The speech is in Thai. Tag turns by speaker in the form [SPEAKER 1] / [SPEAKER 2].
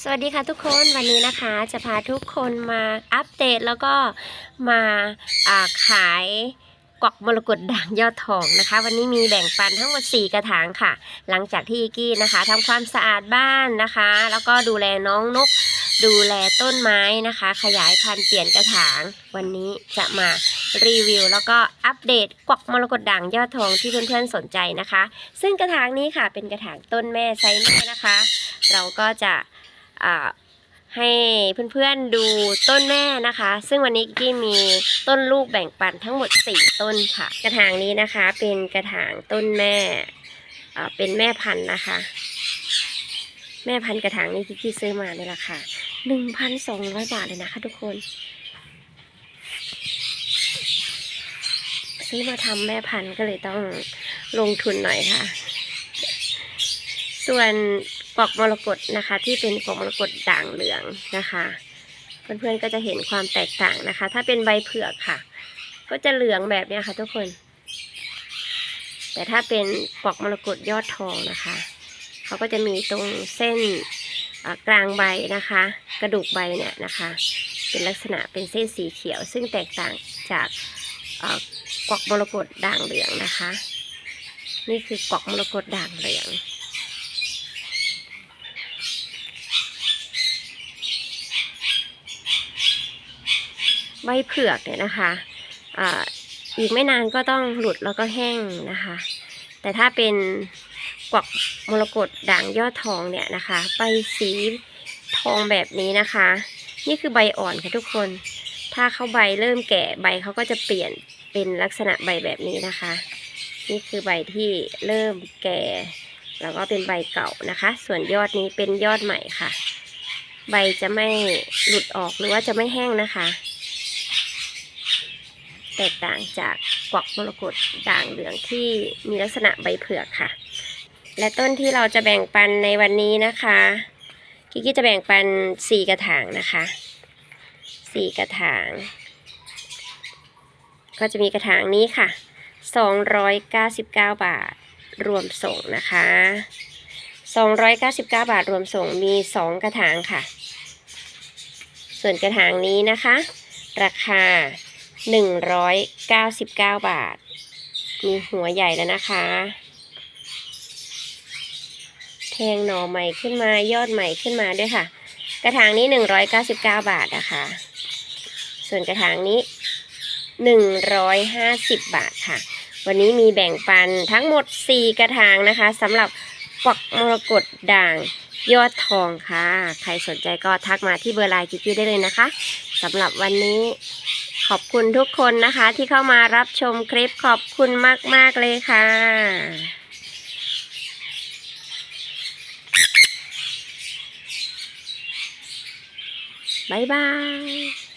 [SPEAKER 1] สวัสดีค่ะทุกคนวันนี้นะคะจะพาทุกคนมาอัปเดตแล้วก็มาาขายกวักมรกตด่างยอดทองนะคะ วันนี้มีแบ่งปันทั้งหมด 4 กระถางค่ะ หลังจากที่อีกี้นะคะทำความสะอาดบ้านนะคะ แล้วก็ดูแลน้องนก ดูแลต้นไม้นะคะ ขยายพันธุ์เปลี่ยนกระถาง วันนี้จะมารีวิว แล้วก็อัปเดตกวักมรกตด่างยอดทองที่เพื่อนๆสนใจนะคะ ซึ่งกระถางนี้ค่ะเป็นกระถางต้นแม่ไซส์แม่นะคะ เราก็จะ ให้เพื่อนๆดูต้นแม่นะคะ ซึ่งวันนี้กี้มีต้นลูกแบ่งปันทั้งหมด 4 ต้นค่ะ กระถางนี้นะคะ เป็นกระถางต้นแม่เป็นแม่พันธุ์นะคะ แม่พันธุ์กระถางนี้กี้ซื้อมาในราคา1,200 บาทเลยนะคะทุกคน ซื้อมาทำแม่พันธุ์ก็เลยต้องลงทุนหน่อยค่ะ ส่วน กอกมรกตนะคะ ที่เป็นกอกมรกตด่างเหลืองนะคะ เพื่อนๆก็จะเห็นความแตกต่างนะคะ ถ้าเป็นใบเผือกค่ะ ก็จะเหลืองแบบนี้ค่ะ ทุกคน แต่ถ้าเป็นกอกมรกตยอดทองนะคะเขาก็จะมีตรงเส้นกลางใบนะคะ กระดูกใบเนี่ยนะคะ เป็นลักษณะเป็นเส้นสีเขียว ซึ่งแตกต่างจากกอกมรกตด่างเหลืองนะคะ นี่คือกอกมรกตด่างเหลือง ใบเผือกเนี่ยนะคะอ่าอีกไม่นานก็ต้องหลุดแล้วก็แห้งนะคะ แต่ถ้าเป็นกวักมรกตด่างยอดทองเนี่ยนะคะ ใบสีทองแบบนี้นะคะ นี่คือใบอ่อนค่ะทุกคน ถ้าเขาใบเริ่มแก่ใบเขาก็จะเปลี่ยนเป็นลักษณะใบแบบนี้นะคะ นี่คือใบที่เริ่มแก่ แล้วก็เป็นใบเก่านะคะ ส่วนยอดนี้เป็นยอดใหม่ค่ะ ใบจะไม่หลุดออกหรือว่าจะไม่แห้งนะคะ ตกต่างจากกวักมรกตด่างเหลืองที่มีลักษณะใบเผือกค่ะ และต้นที่เราจะแบ่งปันในวันนี้นะคะกิกกี้จะแบ่งปันสี่กระถางนะคะสี่กระถาง ก็จะมีกระถางนี้ค่ะ 299 บาทรวมส่งนะคะ 299 บาทรวมส่งมี 2 กระถางค่ะ ส่วนกระถางนี้นะคะ ราคา 199 บาท มีหัวใหญ่แล้วนะคะ แทงหน่อใหม่ขึ้นมายอดใหม่ขึ้นมาด้วยค่ะ กระถางนี้ 199 บาทนะคะ ส่วนกระถางนี้ 150 บาทค่ะ วันนี้มีแบ่งปันทั้งหมด 4 กระถางนะคะสำหรับกวักมรกตด่างยอดทองค่ะ ใครสนใจก็ทักมาที่เบอร์ไลน์กิ๊กได้เลยนะคะสำหรับวันนี้ ขอบคุณทุกคนนะคะที่เข้ามารับชมคลิปขอบคุณมาก ๆ เลยค่ะบ๊ายบาย